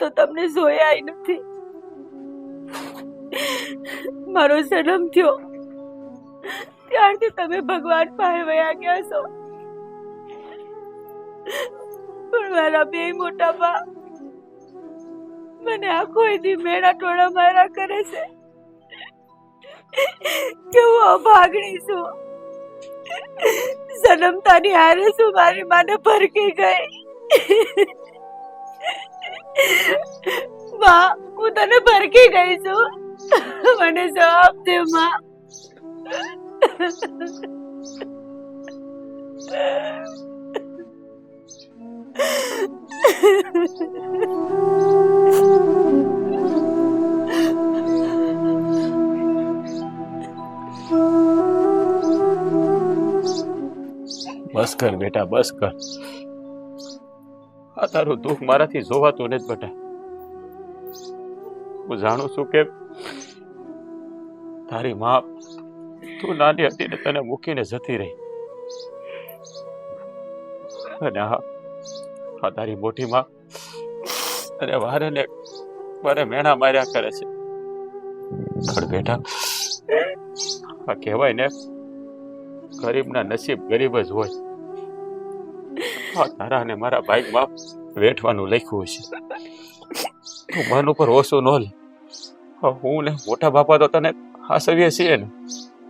તો તમને જોયા નથી. મારો જન્મ થયો. ત્યારથી તમે ભગવાન પાસે વયા ગયા છો. પણ મારા બે મોટા બા મને આખો દી મેળા ટોળા મારા કરે છે. કે હું અભાગણી છું. જન્મતાની હારે છું મારી માને ભરકી ગઈ. માં હું તને ભરકી ગઈ છું મને જવાબ દે માં બસ કર બેટા બસ કર આ તારું દુઃખ મારાથી જોવાતું નથી બેટા. હું જાણું છું કે તારી માં તું નાની હતી ને તને મૂકીને જતી રહી. અને હા આ તારી મોટી માં અને વારે ને વારે મેણા માર્યા કરે છે. પણ બેટા, આ કહેવાય ને, ગરીબના નસીબ ગરીબ જ હોય. તારા અને મારા ભાઈ બાપ વેઠવાનું લખ્યું છે તું મન ઉપર ઓછું ન લે. હા, ને મોટા બાપા તો તને હાસવીએ છીએ ને.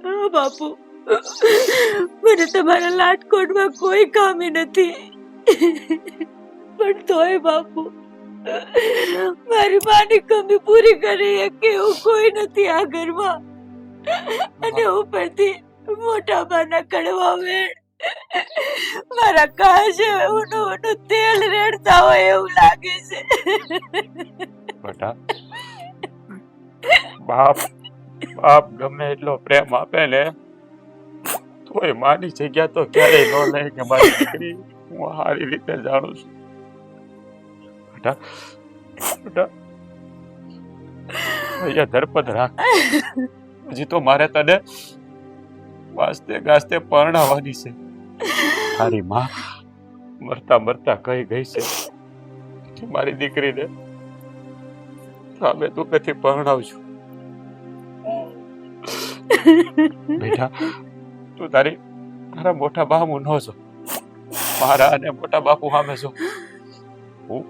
હા બાપુ. મને તમારા લાટકોટમાં કોઈ કામી નથી. પણ તોય બાપુ મારી માની કમી પૂરી કરી કે એવું કોઈ નથી આ ઘરમાં. અને ઉપરથી મોટા બાના કડવા વેણ. મારા કાશે ઉનું ઉનું તેલ રેડતા હોય એવું લાગે છે. બટા, બાપ બાપ ગમે એટલો પ્રેમ આપે ને, તોય માની જગ્યા તો ક્યારેય ન લે કે મારી દીકરી. હું સારી રીતે જાણું છું. બટા બટા, અહીંયા ધરપત રાખ. હજી તો મારે તને વાસ્તે ગાસ્તે પરણાવવાની છે. તારી માં મરતા મરતા કહી ગઈ છે, મારી દીકરીને સામે તું કથી પરણાવશું બેટા, તું તારી, તારા મોટા બાપુ ન છો મારા અને મોટા બાપુ સામે છો હું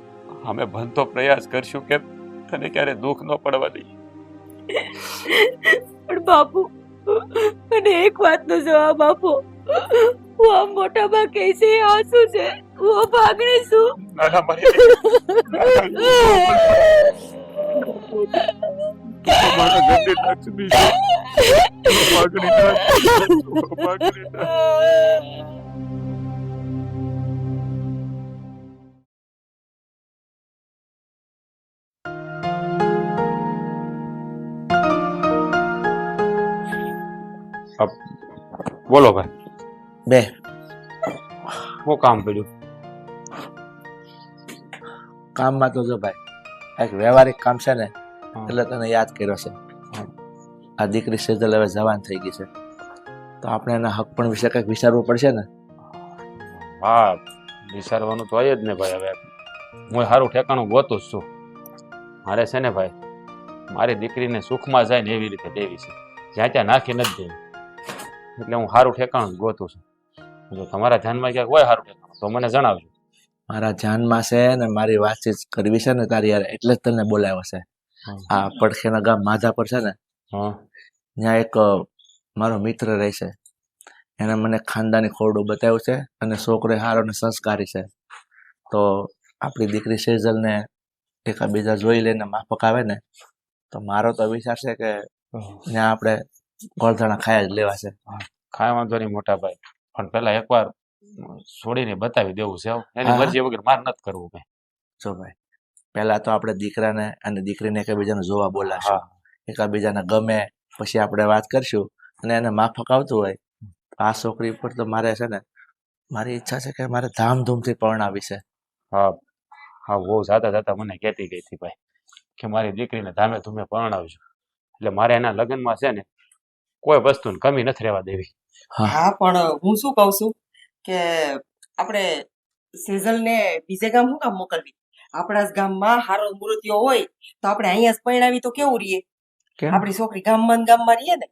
અમે ભણતો પ્રયાસ કરશું કે તને ક્યારે દુઃખ ન પડવા દઈએ. પણ બાપુ, મને એક વાતનો જવાબ આપો. આ મોટા બા કહે છે એ આ શું છે? હું ભાગણી છું? ના ના મારી. મારા ગંદી લક્ષ્મી માગણી ના બોલો ભાઈ. બે હું કામ કર્યું કામમાં તો જો ભાઈ એક વ્યવહારિક કામ છે ને એટલે તને યાદ કર્યો છે આ દીકરી સેજલ હવે જવાન થઈ ગઈ છે તો આપણે એના હક પણ વિશે કંઈક વિચારવું પડશે ને હા વિચારવાનું તો હોય જ ને ભાઈ હવે હું સારું ઠેકાણું ગોતું જ છું મારે છે ને ભાઈ મારી દીકરીને સુખમાં જાય ને એવી રીતે દેવી છે જ્યાં ત્યાં નાખી નથી દેવી એટલે હું સારું ઠેકાણું જ ગોતું છું જો તમારા ધ્યાનમાં ક્યાંક હોય સારું તો મને જણાવજો. મારા ધ્યાનમાં છે ને મારી વાતચીત કરવી છે ને તારી યાર એટલે જ તને બોલાવ્યો છે. આ પડખેના ગામ માધાપર છે ને ત્યાં એક મારો મિત્ર રહે છે. એને મને ખાનદાની ખોરડું બતાવ્યું છે અને છોકરો સારો ને સંસ્કારી છે. તો આપણી દીકરી સેજલને એકાબીજા જોઈ લઈને માફક આવે ને તો મારો તો વિચાર છે કે ત્યાં આપણે ગોળધાણા ખાયા જ લેવા છે. કાંઈ વાંધો નહીં મોટા ભાઈ. પણ પેલા એકવાર છોડીને બતાવી દેવું છે એની મરજી વગર માર નથી કરવું ભાઈ જો ભાઈ પહેલા તો આપણે દીકરાને અને દીકરીને એકબીજાને જોવા બોલાશું એકાબીજાને ગમે પછી આપણે વાત કરશું અને એને માફક આવતું હોય આ છોકરી પર તો મારે છે ને મારી ઈચ્છા છે કે મારે ધામધૂમથી પરણાવી છે. હા. હા બહુ જાતા જાતા મને કહેતી ગઈ હતી ભાઈ કે મારી દીકરીને ધામે ધૂમે પરણાવજો. એટલે મારે એના લગ્નમાં છે ને કોઈ વસ્તુની કમી નથી રહેવા દેવી. હા. પણ હું શું કહું છું કે આપણે સેઝલ ને બીજે ગામ શું કામ મોકલવી? આપણા જ ગામમાં હારો મૃત્યુ હોય તો આપણે અહીંયા જ પરણાવી તો કેવું રહીએ આપણી છોકરી ગામમાં ને ગામમાં રહીએ ને?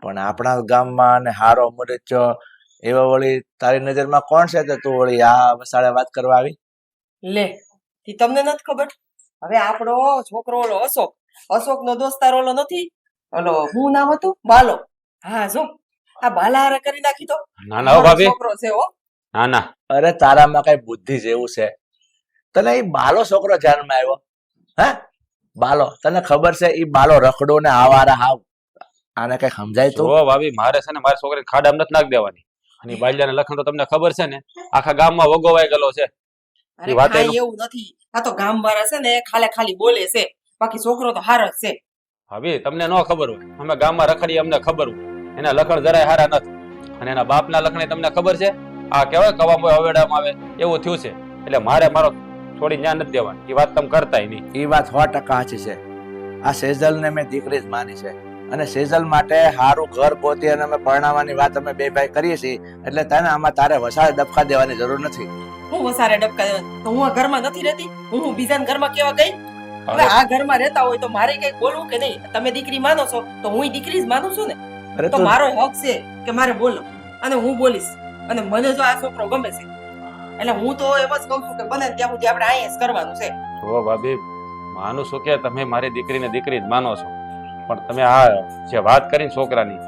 પણ આપણા ગામમાં અને હારો મરચ્યો એવા વળી તારી નજરમાં કોણ છે તો તું વળી આ વસાડે વાત કરવા આવી? લે તી તમને નથી ખબર? હવે આપણો છોકરો ઓલો અશોક. અશોક નો દોસ્તાર ઓલો નથી? ઓલો હું નામ હતું? બાલો. હા જો. આ બાલા હારે કરી નાખી તો? ના ના ભાભી. છોકરો છે હો. ના ના. અરે તારામાં કઈ બુદ્ધિ જેવું છે. તને એ બાલો છોકરો ધ્યાનમાં આવ્યો? હે? બાલો તને ખબર છે એ બાલો રખડો ને આવારા હાવ? આને કઈ સમજાય તો? ભાભી મારે છે ને મારી છોકરી ખાડામાં નથી નાખ દેવાની. અને બાલ્યાને લખણ તો તમને ખબર છે ને આખા ગામમાં વગોવાઈ ગયેલો છે. અરે વાત એવું નથી. આ તો ગામ વાળા છે ને ખાલે ખાલી બોલે છે. બાકી છોકરો તો હારો જ છે. ભાભી તમને ન ખબર હોય. અમે ગામમાં રખડી અમને ખબર હોય. એના લખણ જરાય હારા નથી. અને એના બાપના લખણે તમને ખબર છે? આ કહેવાય કવામોય અવેડામાં આવે. એવું થયું છે. એટલે મારે મારો થોડી જ્ઞાન નથી દેવાની. એ વાત તમે કરતાય નહીં. એ વાત સો ટકા સાચી છે. આ સેઝલને મેં દીકરી જ માની છે. અને સેઝલ માટે સારું ઘર ગોતી અને અમે પરણાવવાની વાત અમે બે ભાઈ કરીએ છીએ એટલે તને આમાં તારે વસારે ડબકા દેવાની જરૂર નથી. હું વસારે ડબકા દેવા? તો હું આ ઘરમાં નથી રહેતી? હું હું બીજાના ઘરમાં કેવા ગઈ? હવે આ ઘરમાં રહેતા હોય તો મારે કઈ બોલવું કે નહીં? તમે દીકરી માનો છો તો હું દીકરી જ માનું છું ને? અરે તો મારો હક છે કે મારે બોલો અને હું બોલીશ. અને મને જો આ છોકરો ગમે છે. એટલે હું તો એમ જ કહું છું કે બને ત્યાં સુધી આપણે અહીંયા જ કરવાનું છે. જો ભાભી માનું છું કે તમે મારી દીકરીને દીકરી જ માનો છો. પણ તમે આ જે વાત કરીને છોકરાની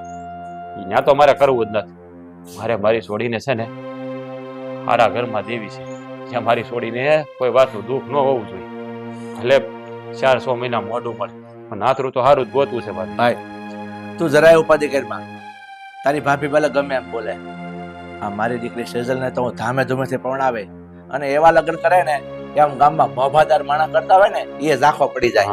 ત્યાં તો મારે કરવું જ નથી. મારે મારી છોડીને છે ને મારા ઘરમાં દેવી છે. જ્યાં મારી છોડીને કોઈ વાતનું દુઃખ ન હોવું જોઈએ. ભલે ચાર સો મહિના મોઢું પડે પણ નાતરું તો સારું જ ગોતવું છે ભાભી. તું જરાય ઉપાધિ કરમાં તારી ભાભી ભલે ગમે એમ બોલે. આ મારી દીકરી સેઝલ ને તો હું ધામે ધૂમેથી પરણાવે. અને એવા લગ્ન કરે ને કે આમ ગામમાં મોભાદાર માણસ કરતા હોય ને એ ઝાખો પડી જાય.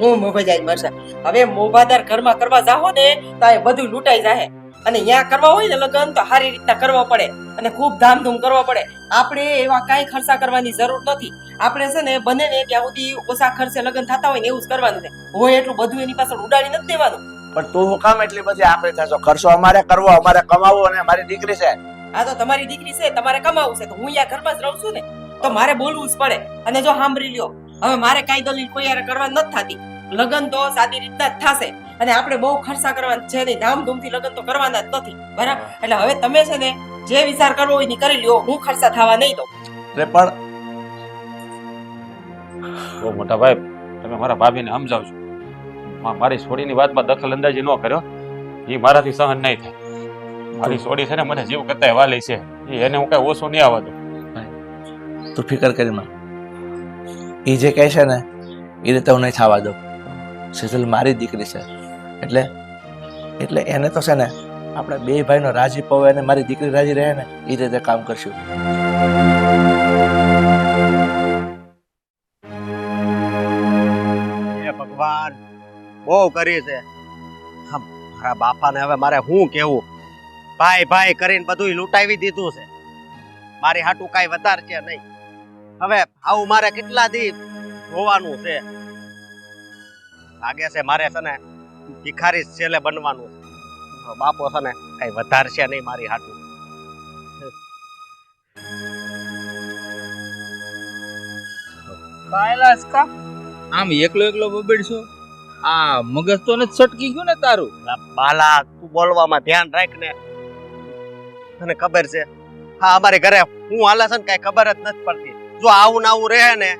હા મોભાઈ મરશે હવે મોભાદાર ઘરમાં કરવા જાહો ને તો એ બધું લૂંટાઈ જાય અને ત્યાં કરવા હોય ને લગ્ન તો સારી રીતના કરવા પડે. અને ખૂબ ધામધૂમ કરવા પડે. આપણે એવા કાંઈ ખર્ચા કરવાની જરૂર નથી. આપણે છે ને બને ને ત્યાં સુધી ઓછા ખર્ચે લગ્ન થતા હોય ને એવું જ કરવાનું છે. હોય એટલું બધું એની પાછળ ઉડાડી નથી દેવાનું. પણ તું હું કામ એટલી બધી આકરી થશો ખર્ચો અમારે કરવો અમારે કમાવો અને મારી દીકરી છે. આ તો તમારી દીકરી છે તમારે કમાવું છે. તો હું અહીંયા ઘરમાં જ રહું છું ને તો મારે બોલવું જ પડે. અને જો સાંભળી લ્યો હવે મારે કાંઈ દલીલ કોઈ યાર કરવા નથી થતી. લગ્ન તો સાદી રીતના જ થશે. અને આપણે બહુ ખર્ચા કરવાના છે નહીં ધામધૂમથી લગ્ન તો કરવાના જ નથી. બરાબર? એટલે હવે તમે છે ને જે વિચાર કરવો હોય ને કરી લ્યો હું ખર્ચા થવા નહીં દઉં. એટલે પણ બહુ મોટા ભાઈ તમે મારા ભાભીને સમજાવજો. મારી છોડીની વાતમાં દખલ અંદાજી ન કર્યો. એ મારાથી સહન નહીં થાય. મારી છોડી છે ને મને જીવ કરતા વાલી છે. એને હું કઈ ઓછું નહીં આવવા દઉં તું ફિકર કરીમાં એ જે કહે છે ને એ રીતે હું નહીં થવા દઉં. સેજલ મારી દીકરી છે. એટલે એટલે એને તો છે ને, આપણે બે ભાઈનો રાજી પવે અને મારી દીકરી રાજી રહે ને એ રીતે કામ કરશું. બહુ કરી છે. હમ, મારા બાપાને હવે મારે શું કેવું ભાઈ ભાઈ કરીને બધું લૂંટાવી દીધું છે. મારી હાટું કાંઈ વધાર છે નહીં. હવે આવું મારે કેટલા દી જોવાનું છે? લાગે છે મારે છે ને ભિખારી છેલ્લે બનવાનું છે. બાપો છે ને કઈ વધાર છે નહીં મારી હાટું. આમ એકલો એકલો બબડશો? આ મગજ તો ને સટકી ગયું ને તારું. બાલા તું બોલવામાં ધ્યાન રાખ ને. તને ખબર છે હા અમારે ઘરે હું હાલે છે ને કઈ ખબર જ નથી પડતી. જો આવું ને આવું રહે ને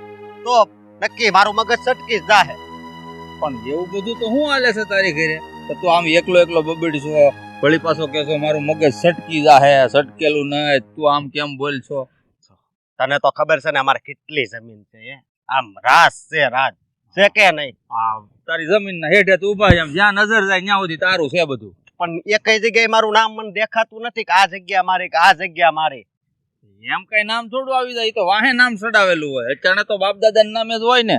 તો નક્કી મારું મગજ સટકી જ જાહે. પણ એવું બધું તો શું હાલે છે તારી ઘરે? તો તું આમ એકલો એકલો બબડશો વળી પાછો કેશો મારું મગજ સટકી જાહે સટકેલું ન તું આમ કેમ બોલશો? તને તો ખબર છે ને અમારે કેટલી જમીન છે હે? આમ રાસ છે રાજ. છે કે નહીં? તારી જમીન ના હેઠે તું ઊભા એમ જ્યાં નજર જાય ત્યાં સુધી તારું છે બધું. પણ એક જગ્યાએ મારું નામ મને દેખાતું નથી કે આ જગ્યા મારી કે આ જગ્યા મારી. એમ કઈ નામ થોડું આવી જાય તો વાહે નામ સડાવેલું હોય. અત્યારે તો બાપ દાદા નામે જ હોય ને.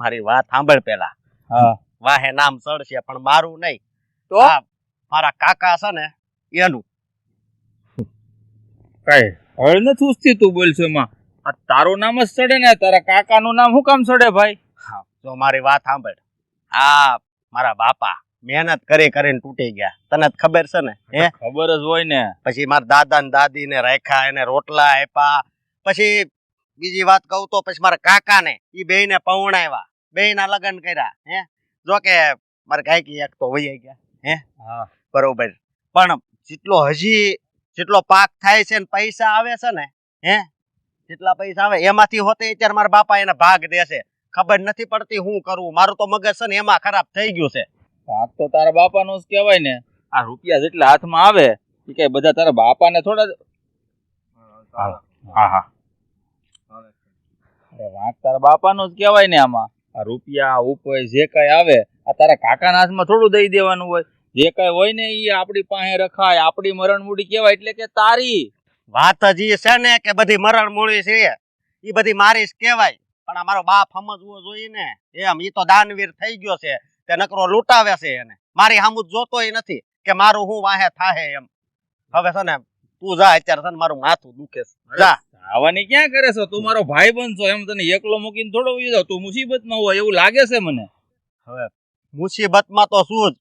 મારી વાત સાંભળ પેલા. હા. વાહે નામ ચડશે પણ મારું નહીં. તો? મારા કાકા છે ને એનું. કઈ હવે નથી ઉસતી તું બોલશે આ તારું નામ જ સડે ને તારા કાકાનું નામ શું કામ સડે ભાઈ? હા જો મારી વાત સાંભળ. આ મારા બાપા મહેનત કરી કરીને તૂટી ગયા. તને ખબર છે ને? હે? ખબર જ હોય ને. પછી મારા દાદા ને દાદી ને રાખ્યા એને રોટલા આપ્યા. પછી બીજી વાત કહું તો પછી મારા કાકા ને એ બે ને બેયને બે ના લગ્ન કર્યા હે? જો કે મારા ગાયકી એક તો વહી ગયા હે? હા. બરોબર. પણ જેટલો હજી જેટલો પાક થાય છે ને પૈસા આવે છે ને હે? જેટલા પૈસા આવે એમાંથી હોતે અત્યારે મારા બાપા એને ભાગ દેશે ખબર નથી પડતી હું કરું. મારું તો મગજ છે ને એમાં ખરાબ થઈ ગયું છે. હાથ તો તારા બાપાનો જ કહેવાય ને. આ રૂપિયા જેટલા હાથમાં આવે એ કઈ બધા તારા બાપાને થોડા જ- હા હા અરે વાંક તારા બાપાનો જ કહેવાય ને આમાં. આ રૂપિયા ઉપર જે કઈ આવે આ તારા કાકાના હાથમાં થોડું દઈ દેવાનું હોય. જે કઈ હોય ને એ આપણી પાસે રખાય. આપણી મરણ મૂડી કહેવાય એટલે કે તારી. વાત જ એ છે ને કે બધી મરણ મૂડી છે. એ બધી મારી જ કહેવાય. પણ આ મારો બાપ સમજવો જોઈએ ને. એમ ઈ તો દાનવીર થઈ ગયો છે. તે નકરો લૂંટાવે છે એને. મારી સામું જોતોય નથી કે મારું હું વાહે થાહે એમ. હવે છે ને તું જા અત્યારે છે ને મારું માથું દુખે છે. જા. આવવાની ક્યાં કરે છે? તું મારો ભાઈ બનશો એમ તને એકલો મૂકીને થોડો ઉઈ જાવ તું મુસીબતમાં હોય એવું લાગે છે મને? હવે મુસીબતમાં તો શું જ.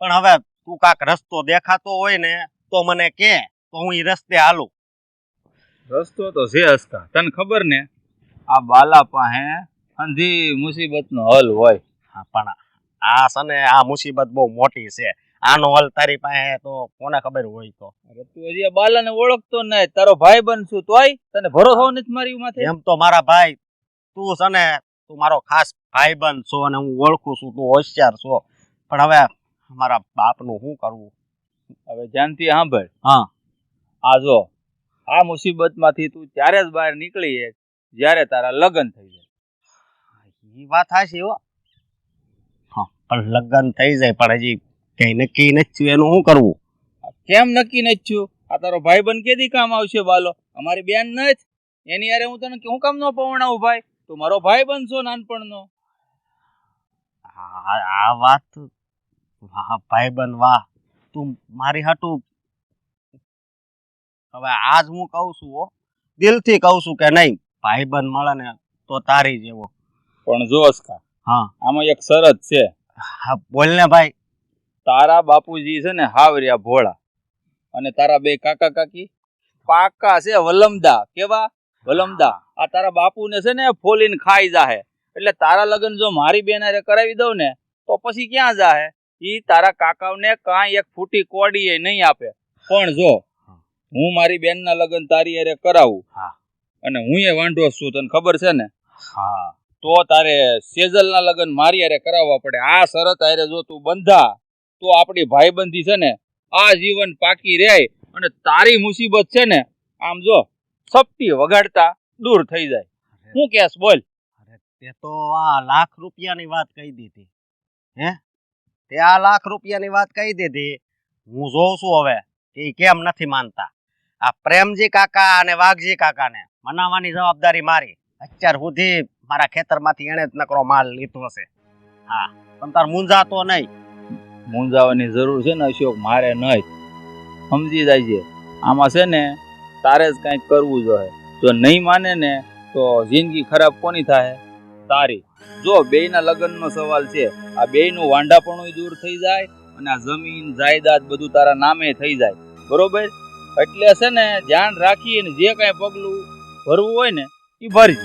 પણ હવે તું કાક રસ્તો દેખાતો હોય ને તો મને કે તો હું ઈ રસ્તે હાલું. રસ્તો તો છે હસકા તને ખબર ને? આ બાલા પાસે અંધી મુસીબતનો હલ હોય. હા પણ આ છે ને આ મુસીબત બહુ મોટી છે. આનો હલ તારી પાસે તો કોને ખબર હોય તો? અરે તું હજી આ બાલાને ઓળખતો નહીં. તારો ભાઈ બનશું તોય? તને ભરોસો નથી મારી માથે? એમ તો મારા ભાઈ તું છે ને તું મારો ખાસ ભાઈ બન છો અને હું ઓળખું છું તું હોશિયાર છો. પણ હવે મારા બાપનું શું કરવું? હવે ધ્યાનથી સાંભળ. હા. આ જો આ મુસીબતમાંથી તું ત્યારે જ બહાર નીકળી જ્યારે તારા લગ્ન થઈ જાય. એ વાત હાશી હો. હા પણ લગ્ન થઈ જાય પણ હજી કઈ નક્કી નથી થયું એનું શું કરવું? કેમ નક્કી નથી થયું? આ તારો ભાઈ બન કેદી કામ આવશે બાલો? અમારી બેન નથી. એની યારે હું તને હું કામ નો પવણાવું ભાઈ? તું મારો ભાઈ બનશો નાનપણનો. આ આ વાત વાહ ભાઈ બન વાહ. તું મારી હાટું હવે આજ હું કહું છું હો દિલથી કહું છું કે નહીં. ભાઈબંધ મળે ને તો તારી જેવો. પણ જો અસ્કા હા. આમાં એક શરત છે. હા બોલ ને ભાઈ. તારા બાપુજી છે ને હાવરિયા ભોળા. અને તારા બે કાકા કાકી? પાકા છે વલમદા. કેવા? વલમદા. આ તારા બાપુને છે ને ફોલીને ખાઈ જાહે. એટલે તારા લગ્ન જો મારી બેન હારે કરાવી દઉં ને તો પછી ક્યાં જાહે? ઈ તારા કાકાઓને કાંઈ એક ફૂટી કોડી નહીં આપે. પણ જો હું. મારી બેનના લગ્ન તારી અરે કરાવું. હા. અને હું એ વાંઢો છું તને ખબર છે ને? હા. તો તારે સેજલના લગ્ન મારી હારે કરાવવા પડે. આ શરત હારે જો તું બંધા તો આપણી ભાઈબંધી છે ને આ જીવન પાકી રહે અને તારી મુસીબત છે ને આમ જો સપટી વગાડતા દૂર થઈ જાય. હું કેસ બોલ? અરે તે તો આ લાખ રૂપિયાની વાત કહી દીધી. હે? તે આ લાખ રૂપિયાની વાત કહી દીધી. હું જોઉં છું હવે કે કેમ નથી માનતા. આ પ્રેમજી કાકા અને વાઘજી કાકાને. મનાવવાની જવાબદારી મારી. અત્યાર સુધી મારા ખેતરમાંથી એણે જ નકરો માલ લીધો છે હા, પણ તાર મૂંઝાતો નહીં. મૂંઝાવાની જરૂર છે ને અશોક, મારે નહીં. સમજી જાય છે. આમાં છે ને, તારે જ કંઈક કરવું જોઈએ જો નહીં માને ને, તો જિંદગી ખરાબ કોની થાય? તારી. જો બેયના લગ્નનો સવાલ છે, આ બેયનું વાંઢાપણું દૂર થઈ જાય અને આ જમીન, જાયદાદ બધું તારા નામે થઈ જાય. બરોબર? એટલે છે ને, ધ્યાન રાખી અને જે કાંઈ પગલું ભરવું હોય ને એ ભરી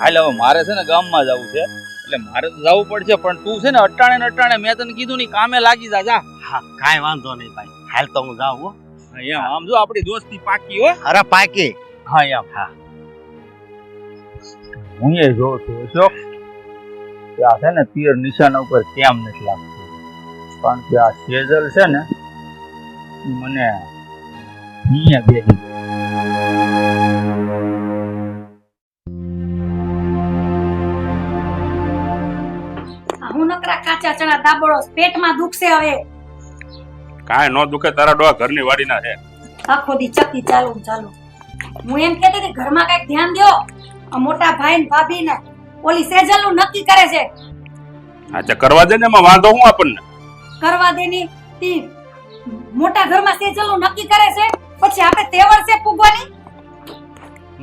હાલ હવે મારે છે ને ગામમાં જવું છે એટલે મારે તો જવું પડશે પણ તું છે ને અટાણે ને અટાણે મેં તને કીધું ની કામે લાગી જા જા. હા કાંઈ વાંધો નહીં ભાઈ. હાલ તો હું જાઉં હો. હા, આમ જો આપણી દોસ્તી પાકી હો. અરે પાકી. હા યામ હા. હું એ જોઉં છું અશોક કે આ છે ને તીર નિશાના ઉપર કેમ નથી લાગતું. કારણ કે આ સેજલ છે ને મને અહીંયા બેસી ચણા દાબોળો પેટમાં દુખશે હવે. કાંઈ નો દુખે તારા ડોહા ઘરની વાડીના છે. આખો દી ચકી ચાલુ ને ચાલુ. હું એમ કહેતી હતી ઘરમાં કંઈક ધ્યાન દ્યો. આ મોટા ભાઈ ને ભાભી ને ઓલી સેજલનું નક્કી કરે છે. અચ્છા કરવા દે ને એમાં વાંધો હું આપણને? કરવા દેની તી મોટા ઘરમાં સેજલનું નક્કી કરે છે પછી આપણે તેવર છે પૂગવાની?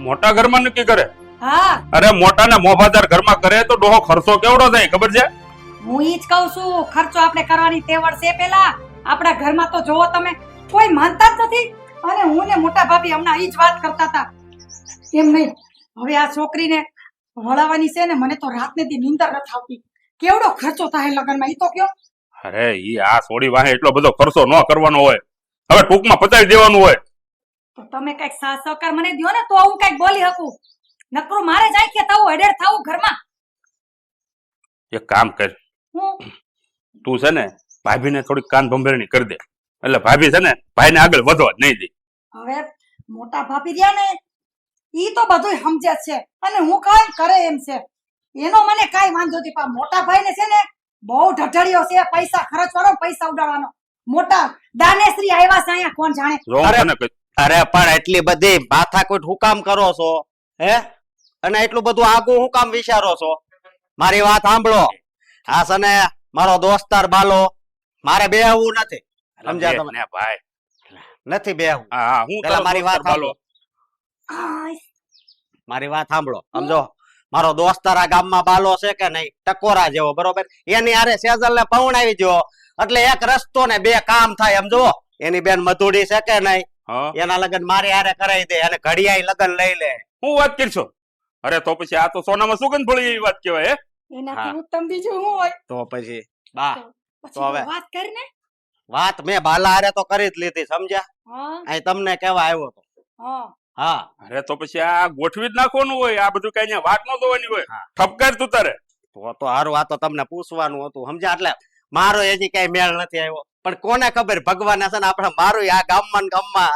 મોટા ઘરમાં નક્કી કરે? હા. અરે મોટા ને મોભાદાર ઘરમાં કરે તો ડોહો ખર્ચો કેવડો થાય ખબર છે? હું ઈ જ કહું છું ખર્ચો આપણે કરવાની તેવડ છે પેલા. આપણા ઘરમાં તો જોવો તમે કોઈ માનતા જ નથી. અને હું ને મોટા ભાભી હમણાં ઈ જ વાત કરતા હતા. એમ નહીં. હવે આ છોકરીને વળાવવાની છે ને મને તો રાતને દી નીંદર નથી આવતી. કેવડો ખર્ચો થાય લગ્નમાં ઈ તો કયો. અરે ઈ આ સોડી વાહે એટલો બધો ખર્ચો ન કરવાનો હોય. હવે ટૂંકમાં પતાવી દેવાનું હોય. તો તમે કંઈક સાથ સહકાર મને દયો ને તો હું કંઈક બોલી શકું. નકરું મારે જાય કે થવું હેડેડ થવું ઘરમાં. એક કામ કર. તું છે ને ભાભીને થોડીક કાન ભંભેરણી કરી દે. એટલે ભાભી છે ને ભાઈને આગળ વધવા જ નહીં દે. હવે મોટા ભાભી રહ્યા ને ઈ તો બધું સમજે છે. અને હું કાંઈ કરે એમ છે? એનો મને કાંઈ વાંધો નથી પણ મોટા ભાઈને છે ને બહુ ઢઢળિયો છે પૈસા ખર્ચવાનો પૈસા ઉડાડવાનો. મોટા દાનેશ્રી આવ્યા છે અહીંયા કોણ જાણે? અરે. અરે પણ એટલી બધી માથાકૂટ હું કામ કરો છો? હે? અને એટલું બધું આગું હું કામ વિચારો છો? મારી વાત સાંભળો. આ સને મારો દોસ્તાર બાલો. મારે બેહવું નથી. સમજ્યા તમે? ભાઈ. નથી બેહવું. હા હા હું પેલા મારી વાત બાલો. મારી વાત સાંભળો સમજો? મારો દોસ્તાર આ ગામમાં બાલો છે કે નહીં? ટકોરા જેવો બરોબર? એની આરે સેજલ ને પવણાવી જો એટલે એક રસ્તો ને બે કામ થાય સમજો? એની બેન મધુડી છે કે નહીં? એના લગન મારી આરે કરાવી દે અને ઘડિયાઈ લગન લઈ લે. હું વાત કરશો? અરે તો પછી આ તો સોનામાં સુગંધ ભળી એવી વાત કહેવાય હે? એનાથી ઉત્તમ બીજું શું હોય? તો પછી બા તો હવે? વાત કરીને વાત મેં બાલા હારે તો કરી જ લીધી સમજ્યા? અહીં તમને કેવા આવ્યો તો. હા. હા. અરે તો પછી આ ગોઠવી જ નાખવાનું હોય આ બધું કઈ વાત ન જોવાની હોય. ઠપકાર તું તારે. તો તો હારું આ તો તમને પૂછવાનું હતું સમજ્યા? એટલે મારો હજી કઈ મેળ નથી આવ્યો. પણ કોને ખબર ભગવાન છે ને આપણે મારું આ ગામમાં ને ગામમાં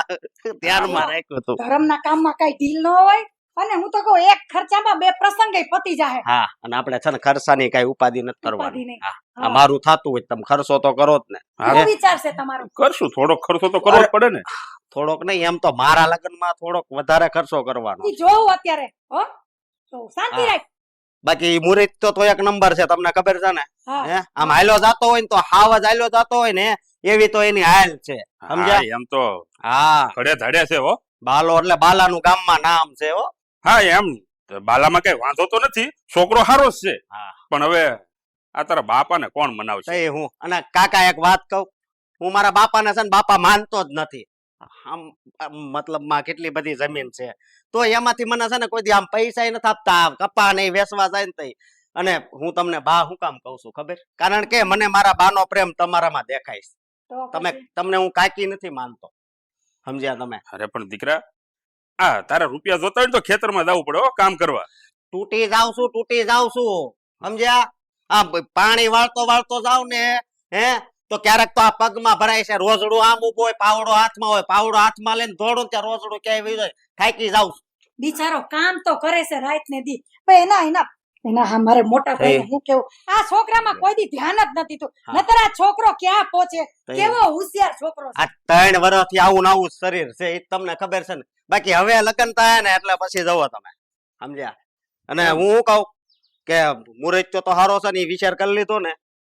ધ્યાનમાં રાખ્યું હતું. ધર્મના કામમાં કઈ ઢીલ ન હોય? અને હું તો કહું એક ખર્ચામાં બે પ્રસંગ પતી જાહે. હા અને આપણે છે ને ખર્ચાની કઈ ઉપાધિ નથી કરવાની. હા. મારું થતું હોય તમે ખર્ચો તો કરો જ ને. હા. શું વિચાર છે તમારો. કરશું થોડો ખર્ચો તો કરવો પડે ને. થોડોક નહીં એમ તો મારા લગ્નમાં થોડોક વધારે ખર્ચો કરવાનો. જોઉં અત્યારે હો? તો શાંતિ રાખ. બાકી મુહૂર્ત તો તો એક નંબર છે તમને ખબર છે ને? હે. આમ હાલ્યો જાતો હોય ને તો હાવ જ હાલ્યો જાતો હોય ને એવી તો એની હાલ છે. સમજ્યા? એમ તો હા. ઘડે ધડે છે હો. બાલો એટલે બાલાનું ગામમાં નામ છે હો. હા એમ. બાલામાં કઈ વાંધો તો નથી. છોકરો હારો જ છે. પણ હવે આ તારા બાપાને કોણ મનાવશે? એ હું અને કાકા એક વાત કહું. હું મારા બાપાને છે ને બાપા માનતો જ નથી. આમ મતલબમાં કેટલી બધી જમીન છે. તો એમાંથી મને છે ને કોઈ દી આમ પૈસા નથી આપતા. કપા નહીં વેચવા જાય ને તઈ. અને હું તમને બા હું કામ કહું છું ખબર? કારણ કે મને મારા બાનો પ્રેમ તમારામાં દેખાય છે. તમે તમને હું કાકી નથી માનતો. સમજ્યા તમે? અરે પણ દીકરા આ તારા રૂપિયા જોતા હોય ને તો ખેતરમાં જવું પડે હો કામ કરવા. તૂટી જાઉં છું તૂટી જાઉં છું. સમજ્યા? આ પાણી વાળતો વાળતો જાવ ને હે? તો ક્યારેક તો આ પગમાં ભરાય છે રોજડું આમ ઊભો હોય પાવડો હાથમાં હોય પાવડો હાથમાં લઈને દોડું ત્યાં રોજડું ક્યાંય વહી જાય થાકી જાઉં બિચારો કામ તો કરે છે રાત ને દી. પણ એના એના એના હા મારે મોટા ભાઈ હું. કેવું આ છોકરામાં કોઈ દી ધ્યાન જ નથી તું. નતર આ છોકરો ક્યાં પહોંચે? કેવો હોશિયાર છોકરો આ ત્રણ વર્ષથી આવું ને આવું શરીર છે એ તમને ખબર છે ને? બાકી હવે લગ્ન થાય ને એટલે પછી જવો તમે સમજ્યા? અને હું શું કહું કે મુરત તો સારો છે ને વિચાર કરી લીધો ને.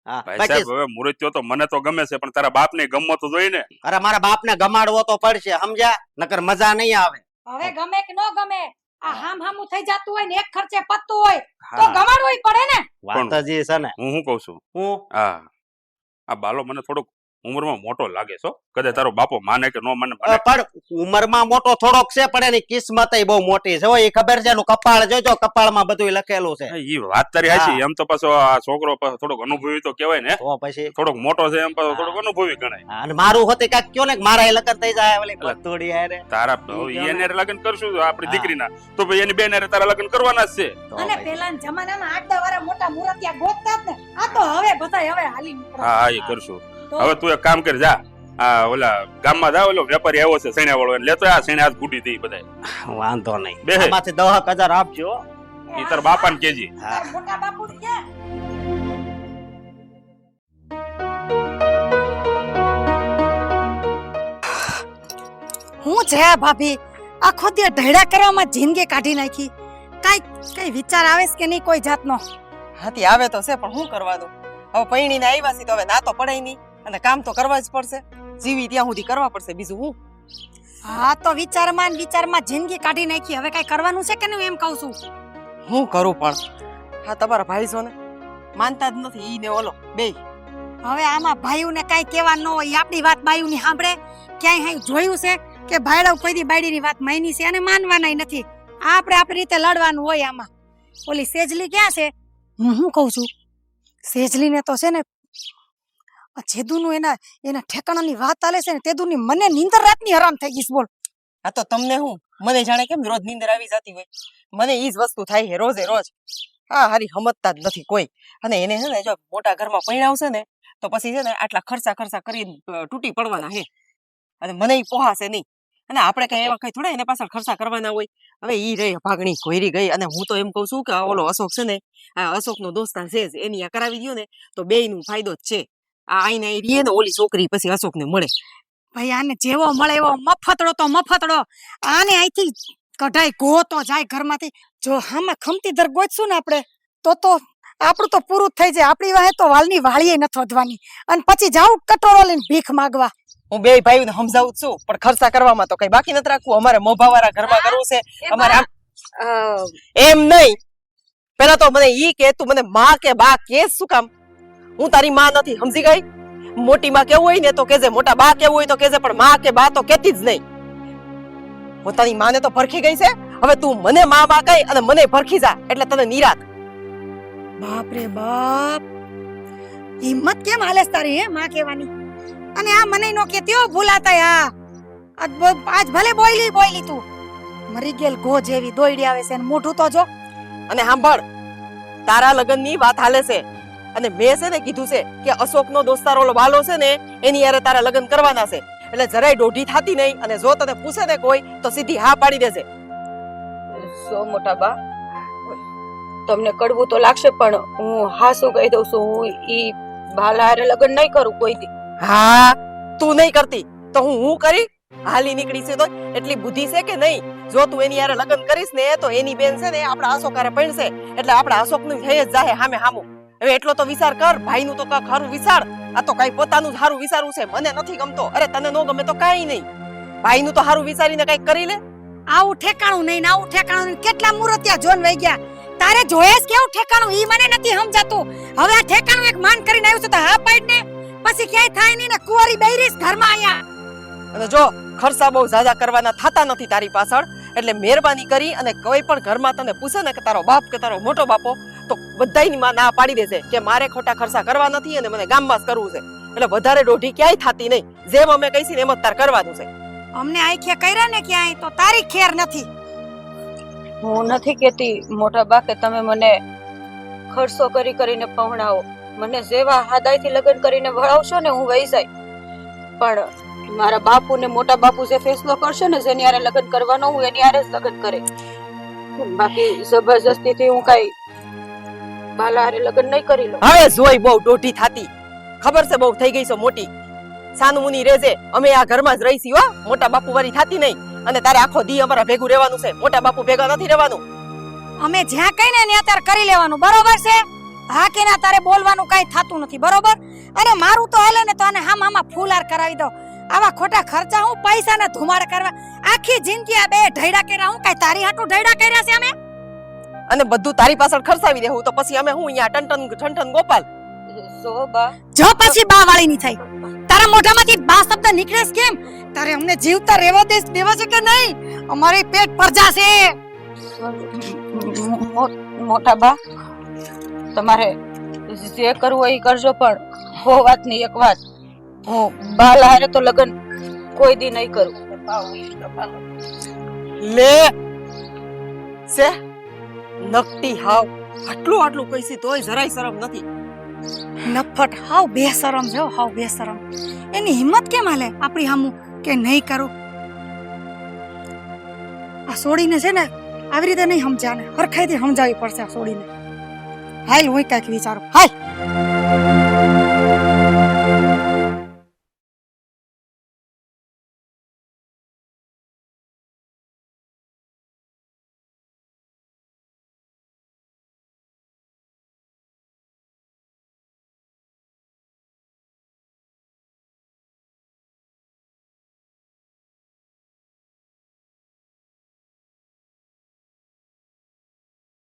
હા ભાઈ બાકી સાહેબ હવે મુરત્યો તો મને તો ગમે છે પણ તારા બાપને ગમવો તો જોઈએ ને. અરે મારા બાપને ગમાડવો તો પડશે સમજ્યા? નકર મજા નહીં આવે. હવે ગમે કે ન ગમે આ હામ હામું થઈ જતું હોય ને એક ખર્ચે પતતું હોય તો ગમાડવું પડે ને. વાત છે ને. હું શું કઉ છું? હું? હા. આ બાલો મને થોડોક ઉંમરમાં મોટો લાગે છો કદાચ તારો બાપો માને કે નો મને પણ ઉંમરમાં મોટો થોડોક છે પણ એની કિસ્મત બહુ મોટી છે હો. એ ખબર છે એનું કપાળ જોજો કપાળમાં બધું લખેલું છે. એ વાત તારી હાચી એમ તો પાછો આ છોકરો થોડોક અનુભવી તો કહેવાય ને. તો પછી? થોડોક મોટો છે એમ પાછો થોડોક અનુભવી ગણાય. અને મારું હોતે કાક કયો ને મારા એ લગ્ન થઈ જાય ઓલી. તારા એને લગ્ન કરશું આપણી. દીકરીના. તો ભાઈ એની બેન તારા લગ્ન કરવાના જ છે. અને. પેલા જમાનામાં આટલા વાળા મોટા મુરતિયા ગોતતા જ ને. આ તો હવે બધા હવે હાલી હા એ કરશું. હવે તું એક કામ કર જા. આ ઓલા ગામમાં જા ઓલો વેપારી આવ્યો છે સેણ્યા વાળો એને લેતો આ સેણ્યા હાથ ગુટી દઈ બધા વાંધો નહીં. બે. આમાંથી દહ હજાર આપજો. હો. ઈ તાર બાપાને કેજી હા. મોટા બાપુ ક્યાં? હું છે આ ભાભી? આખો દી ઢેડા કરવામાં જિંદગી કાઢી નાખી. કઈ કઈ વિચાર આવે છે કે નહીં કોઈ જાતનો? હાથી આવે તો છે પણ શું કરવા દો હવે પૈણીને આવ્યા છે તો હવે ના તો પડે નહીં. અને કામ તો કરવા જ પડશે. જીવી ત્યાં સુધી કરવા પડશે. બીજું હું? હા તો વિચારમાં ને વિચારમાં જિંદગી કાઢી નાખી. હવે કઈ કરવાનું છે કે નહીં એમ કહું છું? હું કરું પણ? હા તમારા ભાઈ છો ને માનતા જ નથી. ઈ ને ઓલો બે હવે આમાં ભાઈઓને કઈ કહેવા ન હોય. આપણી વાત બાયુની સાંભળે. ક્યાંય હાઈ જોયું છે કે ભાઈડા કોઈ દી બાયડીની વાત માની છે અને માનવાનાય નથી. આપણે આપણી રીતે લડવાનું હોય આમાં. ઓલી સેજલી ક્યાં છે? હું શું કહું છું? સેજલીને તો છે ને આ જેદુનું એના એના ઠેકાણાની વાત આલે છે ને, તેદુની મને નીંદર રાતની હરામ થઈ ગઈ બોલ. આ તો તમને હું, મને જાણે કેમ રોજ નીંદર આવી જતી હોય. મને ઈ જ વસ્તુ થાય છે, રોજે રોજ. હા હારી સમજતા જ નથી કોઈ. અને એને છે ને, જો મોટા ઘરમાં પૈણાવશે ને, તો પછી છે ને, આટલા ખર્ચા ખર્ચા કરી તૂટી પડવાના છે. અને મને ઈ પોહાશે નહીં. અને આપણે કઈ એવા કઈ થોડા એને પાછળ ખર્ચા કરવાના હોય. હવે ઈ રહી ભાગણી ઘોરી ગઈ. અને હું તો એમ કઉ છું કે ઓલો અશોક છે ને, આ અશોકનો દોસ્તાર છે એની આ કરાવી દો ને, તો બે નું ફાયદો જ છે. આ આઈને રીએ ને ઓલી છોકરી પછી અશોકને મળે. ભાઈ આને જેવો મળે એવો મફતડો તો મફતડો. આને અહીંથી કઢાઈ ગો તો જાય ઘરમાંથી. જો હામાં ખમતી દર ગોચશું ને આપણે તો તો આપણું તો પૂરું થઈ જાય. આપણી વાહે તો વાલની વાળીએ નથી વધવાની. અને પછી જાઉં કટોરો લઈને ભીખ માગવા. હું બે ભાઈઓને સમજાવું જ છું પણ ખર્ચા કરવામાં તો કઈ બાકી નથી રાખવું. અમારે મોભાવાળા ઘરમાં કરવું છે. અમારે એમ નહીં. પેલા તો મને ઈ કે તું મને માં કે બા કે શું કામ? હું તારી માં નથી સમજી ગઈ? મોટી માં કેવું હોય ને તો કેજે મોટા બા કેવું હોય તો કેજે પણ માં કે બા તો કેતી જ નહીં. પોતાની માને તો ભરખી ગઈ છે? હવે તું મને માં બા કહી અને મને ભરખી જા એટલે તને નિરાત બાપ રે બાપ. હિંમત કેમ હાલે તારી હે માં કહેવાની? અને આ મને નો કેતીઓ ભૂલાતા આ. આજ ભલે બોયલી બોયલી તું. મરી ગયેલ ગો જેવી દોઈડી આવે છે મોઢું તો જો. અને સાંભળ તારા લગ્નની વાત હાલે છે. અને મેં છે ને કીધું છે કે અશોકનો દોસ્તાર ઓલો વાલો છે ને એની યારે તારા લગ્ન કરવાના છે. એટલે જરાય ડોઢી થાતી નહીં અને જો તને પૂછે ને કોઈ તો સીધી હા પાડી દેશે સો મોટા બા. તમને કડવું તો લાગશે પણ હું હા શું કહી દઉં છું? હું ઈ બાલા હારે લગ્ન નહીં કરું કોઈ દી. હા તું નહીં કરતી. તો હું હું કરી? હાલી નીકળી છે તો એટલી બુદ્ધિ છે કે નહીં? જો તું એની યારે લગ્ન કરીશ ને તો એની બેન છે ને આપણા અશોક હારે પરણશે એટલે આપણા અશોકનું થઈ જ જાહે હામે હામું. હવે એટલો તો વિચાર કર ભાઈનું તો કાંક હારું વિચાર. આ તો કઈ પોતાનું જ હારું વિચારવું છે મને નથી ગમતો. અરે તને નો ગમે તો કાંઈ નહીં. ભાઈનું તો હારું વિચારીને કંઈક કરી લે. આવું ઠેકાણું નહીં આવું ઠેકાણું નહીં. કેટલા મૂર્તિયા જોન વહી ગયા. તારે જોયે જ કેવું ઠેકાણું? ઈ મને નથી સમજાતું. હવે આ ઠેકાણું એક માન કરીને આવ્યું છે તો હા પાડ ને પછી ક્યાંય થાય નહીં ને કુંવારી બૈરીસ ઘરમાં આયા અને જો ખર્ચા બહુ ઝાઝા કરવાના થતા નથી તારી પાછળ એટલે મહેરબાની કરી અને કોઈ પણ ઘરમાં તને પૂછે ને કે તારો બાપ કે તારો મોટો બાપો તો બધાની માં ના પાડી દેશે કે મારે ખોટા ખર્ચા કરવા નથી અને મને ગામમાં જ કરવું છે. એટલે વધારે દોઢી ક્યાંય થતી નહીં. જેમ અમે કહીશું ને એમ જ તાર કરવાનું છે. અમને આંખ્યા કર્યા ને ક્યાંય તો તારી ખેર નથી. હું નથી કેતી મોટા બા કે તમે મને ખર્ચો કરી કરીને પહોણાવો. મને જેવા હાદાયથી લગ્ન કરીને ભણાવશો ને હું વહી જાય. પણ મારા બાપુ ને મોટા બાપુ જે ફેસલો કરશે ને જેની હારે લગ્ન કરવાનો હું એની હારે જ લગ્ન કરે. બાકી જબરજસ્તીથી હું કઈ બાલા હારે લગ્ન નહીં કરી લો. હવે જોઈ બહુ ડોઢી થાતી. ખબર છે બહુ થઈ ગઈ છો મોટી. સાનું મુની રેજે અમે આ ઘરમાં જ રહીશી હો મોટા બાપુ વાળી થાતી નહીં. અને તારે આખો દી અમારા ભેગું રહેવાનું છે મોટા બાપુ ભેગા નથી રહેવાનું. અમે જ્યાં કઈ ને અત્યારે કરી લેવાનું બરોબર છે? હા કે ના તારે બોલવાનું કઈ થતું નથી બરોબર? અને મારું તો હાલે ને તો આને હા મામા ફૂલાર કરાવી દો. આવા ખોટા ખર્ચા હું પૈસા ને ધુમાડ કરવા આખી જિંદગી આ બે ઢૈડા કર્યા હું કઈ તારી હાટું ઢૈડા કર્યા છે અમે? અને બધું તારી પાછળ ખર્ચાવી દેવું તો પછી અમે હું અહીંયા ટન ટન ગોપાલ. બા. જો પછી બા વાળી ની થાય. તારા મોઢામાંથી બા શબ્દ નીકળે છે કેમ? તારે અમને જીવતા રહેવા દે દેવા છે કે નહીં? અમારી પેટ પરજા છે. મોટા બા તમારે જે કરવું હોય એ કરજો પણ હો વાતની એક વાત. હું બા હારે તો લગ્ન કોઈ દી નહીં કરું. લે. સે. નકટી હાવ. આટલું આટલું કહીશી તોય જરાય શરમ નથી. નફટ હાવ બેશરમ છે જો હાવ બેશરમ. એની હિંમત કેમ હાલે? આપણી હામું કે નહીં કરું? આ સોડીને છે ને, આવી રીતે નહીં સમજાને. હરખાઈથી સમજાવી પડશે આ સોડીને હાલ હું કાંઈક વિચારું. હાલ!